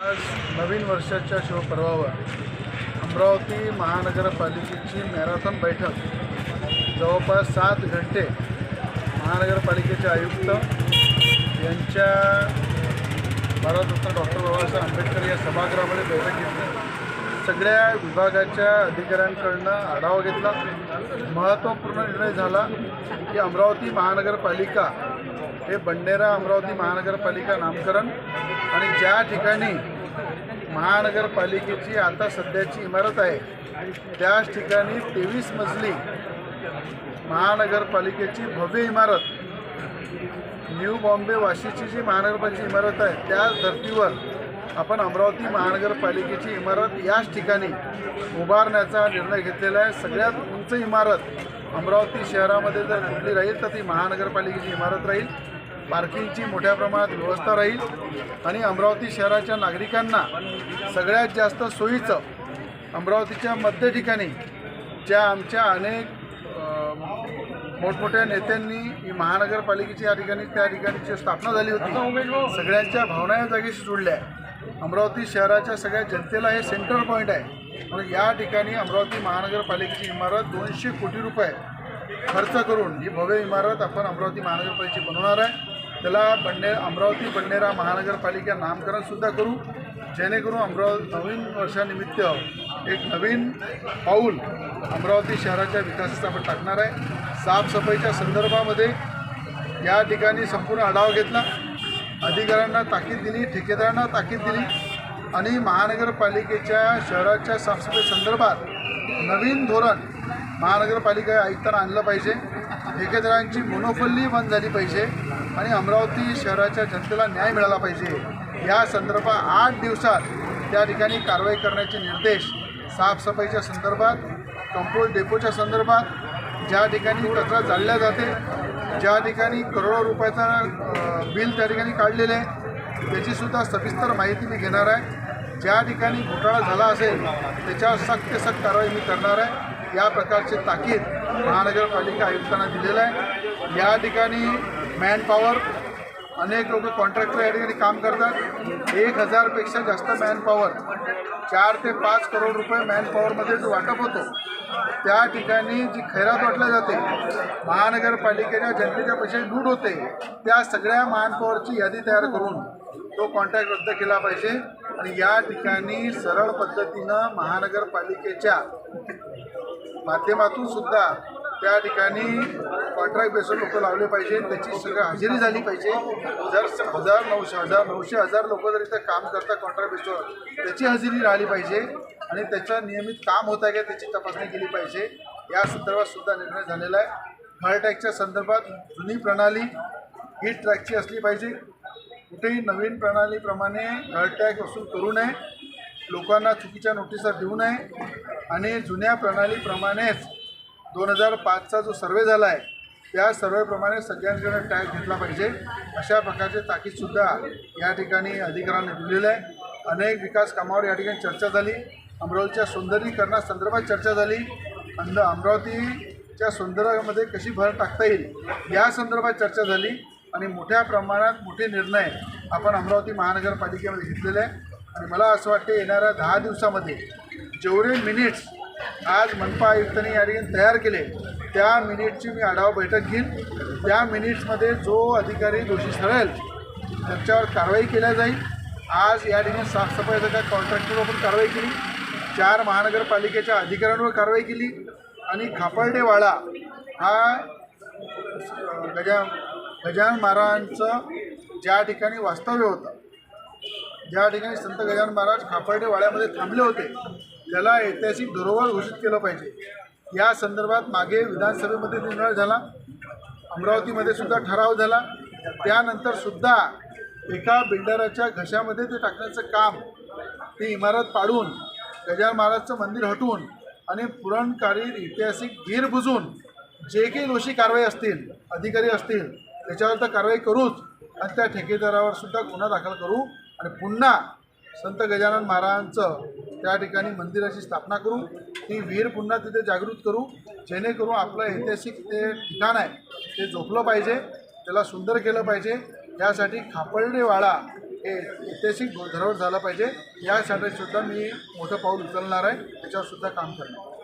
आज नवीन वर्षाच्या शिवपर्वावर अमरावती महानगरपालिकेची मॅरेथॉन बैठक. जवळपास सात घंटे महानगरपालिकेचे आयुक्त यांच्या भारतरत्न डॉक्टर बाबासाहेब आंबेडकर या सभागृहामध्ये बैठक घेतली. सगळ्या विभागाच्या अधिकाऱ्यांकडनं आढावा घेतला. महत्त्वपूर्ण निर्णय झाला की अमरावती महानगरपालिका हे बंडेरा अमरावती महानगरपालिका नामकरण आणि ज्या ठिकाणी महानगरपालिकेची आता सध्याची इमारत आहे त्याच ठिकाणी तेवीस मजली महानगरपालिकेची भव्य इमारत न्यू बॉम्बे वाशीची जी महानगरपालिकेची इमारत आहे त्या धर्तीवर आपण अमरावती महानगरपालिकेची इमारत याच ठिकाणी उभारण्याचा निर्णय घेतलेला आहे. सगळ्यात उंच इमारत अमरावती शहरामध्ये जर कुठली राहील तर ती महानगरपालिकेची इमारत राहील. पार्किंगची मोठ्या प्रमाणात व्यवस्था राहील. आणि अमरावती शहराच्या नागरिकांना सगळ्यात जास्त सोयीचं अमरावतीच्या मध्य ठिकाणी ज्या आमच्या अनेक मोठमोठ्या नेत्यांनी ही महानगरपालिकेची या ठिकाणी त्या ठिकाणीची स्थापना झाली होती. सगळ्यांच्या भावना या जागेशी जुळल्या आहे अमरावती शहराच्या सगळ्या जनतेला हे सेंटर पॉईंट आहे. म्हणून या ठिकाणी अमरावती महानगरपालिकेची इमारत दोनशे कोटी रुपये खर्च करून ही भव्य इमारत आपण अमरावती महानगरपालिकेची बनवणार आहे. त्याला बंडे अमरावती बंडेरा महानगरपालिका नामकरणसुद्धा करू. जेणेकरून अमराव नवीन वर्षानिमित्त एक नवीन पाऊल अमरावती शहराच्या विकासाचा आपण टाकणार आहे. साफसफाईच्या संदर्भामध्ये या ठिकाणी संपूर्ण आढावा घेतला. अधिकाऱ्यांना ताकीद दिली ठेकेदारांना ताकीद दिली आणि महानगरपालिकेच्या शहराच्या साफसफाई संदर्भात नवीन धोरण महानगरपालिका आयुक्तांना आणलं पाहिजे. ठेकेदारांची मोनोफल्ली बंद झाली पाहिजे आणि अमरावती शहराच्या जनतेला न्याय मिळाला पाहिजे. या संदर्भात आठ दिवसात त्या ठिकाणी कारवाई करण्याचे निर्देश साफसफाईच्या संदर्भात कंपोस्ट डेपोच्या संदर्भात ज्या ठिकाणी कचरा जाळल्या जाते ज्या ठिकाणी करोडो रुपयाचा बिल त्या ठिकाणी काढलेले आहे त्याचीसुद्धा सविस्तर माहिती मी घेणार आहे. ज्या ठिकाणी घोटाळा झाला असेल त्याच्यावर सक्त सक्त कारवाई मी करणार आहे. या प्रकारचे ताकीद महानगरपालिका आयुक्तांना दिलेलं आहे. या ठिकाणी मॅनपॉवर अनेक लोक कॉन्ट्रॅक्टर या ठिकाणी काम करतात. एक हजारपेक्षा जास्त मॅनपॉवर चार ते पाच करोड रुपये मॅनपॉवरमध्ये जो वाटप होतो त्या ठिकाणी जी खैरात वाटल्या जाते महानगरपालिकेच्या जनतेच्या पैसे लूट होते त्या सगळ्या मॅनपॉवरची यादी तयार करून तो कॉन्ट्रॅक्ट रद्द केला पाहिजे. आणि या ठिकाणी सरळ पद्धतीनं महानगरपालिकेच्या माध्यमातून सुद्धा त्या ठिकाणी कॉन्ट्रॅक्ट बेसवर लोक लावले पाहिजे. त्याची सगळं हजेरी झाली पाहिजे. जर हजार नऊशे हजार नऊशे हजार लोक जर इथं काम करतात कॉन्ट्रॅक्ट बेसवर त्याची हजेरी राहिली पाहिजे. आणि त्याचं नियमित काम होत आहे का त्याची तपासणी केली पाहिजे. या संदर्भात सुद्धा निर्णय झालेला आहे. हॉल संदर्भात जुनी प्रणाली हीट ट्रॅकची असली पाहिजे. कुठेही नवीन प्रणालीप्रमाणे हॉल वसूल करू नये. लोकांना चुकीच्या नोटिसा देऊ नये आणि जुन्या प्रणालीप्रमाणेच दोन हजार पाचचा जो सर्वे झाला आहे त्या सर्वेप्रमाणे सगळ्यांकडे टॅक्स घेतला पाहिजे. अशा प्रकारचे ताकीदसुद्धा या ठिकाणी अधिकाऱ्यांनी दिलेलं आहे. अनेक विकास कामावर या ठिकाणी चर्चा झाली. अमरावतीच्या सौंदर्यीकरणासंदर्भात चर्चा झाली. अंद अमरावतीच्या सौंदर्यामध्ये कशी भर टाकता येईल या संदर्भात चर्चा झाली. आणि मोठ्या प्रमाणात मोठे निर्णय आपण अमरावती महानगरपालिकेमध्ये घेतलेले आहे. आणि मला असं वाटते येणाऱ्या दहा दिवसामध्ये जेवढे मिनिट्स आज मनपा आयुक्तांनी या ठिकाणी तयार केले त्या मिनिटची मी आढावा बैठक घेईन. त्या मिनिट्समध्ये जो अधिकारी दोषी ठरेल त्याच्यावर कारवाई केल्या जाईल. आज या ठिकाणी साफसफाईचा त्या कॉन्ट्रॅक्टरवर पण कारवाई केली. चार महानगरपालिकेच्या अधिकाऱ्यांवर कारवाई केली. आणि खापर्डेवाडा हा गजा गजानन महाराजांचं ज्या ठिकाणी वास्तव्य होतं ज्या ठिकाणी संत गजानन महाराज खापर्डे वाड्यामध्ये थांबले होते त्याला ऐतिहासिक धरोहर घोषित केलं पाहिजे. या संदर्भात मागे विधानसभेमध्ये निर्णय झाला अमरावतीमध्ये सुद्धा ठराव झाला. त्यानंतर सुद्धा एका बिल्डराच्या घशामध्ये ते टाकण्याचं काम ती इमारत पाडून गजानन महाराजचं मंदिर हटवून आणि पुरणकारी ऐतिहासिक गिर बुजून जे काही दोषी कारवाई असतील अधिकारी असतील त्याच्यावर तर कारवाई करूच आणि त्या ठेकेदारावर सुद्धा गुन्हा दाखल करू. आणि पुन्हा संत गजानन महाराजांचं त्या ठिकाणी मंदिराची स्थापना करू ती विहीर पुन्हा तिथे जागृत करू जेणेकरून आपलं ऐतिहासिक ते ठिकाण आहे ते झोपलं पाहिजे त्याला सुंदर केलं पाहिजे. यासाठी खापर्डेवाडा हे ऐतिहासिक धरोहर झाला पाहिजे. यासाठी सुद्धा मी मोठं पाऊल उचलणार आहे. त्याच्यावर सुद्धा काम करणार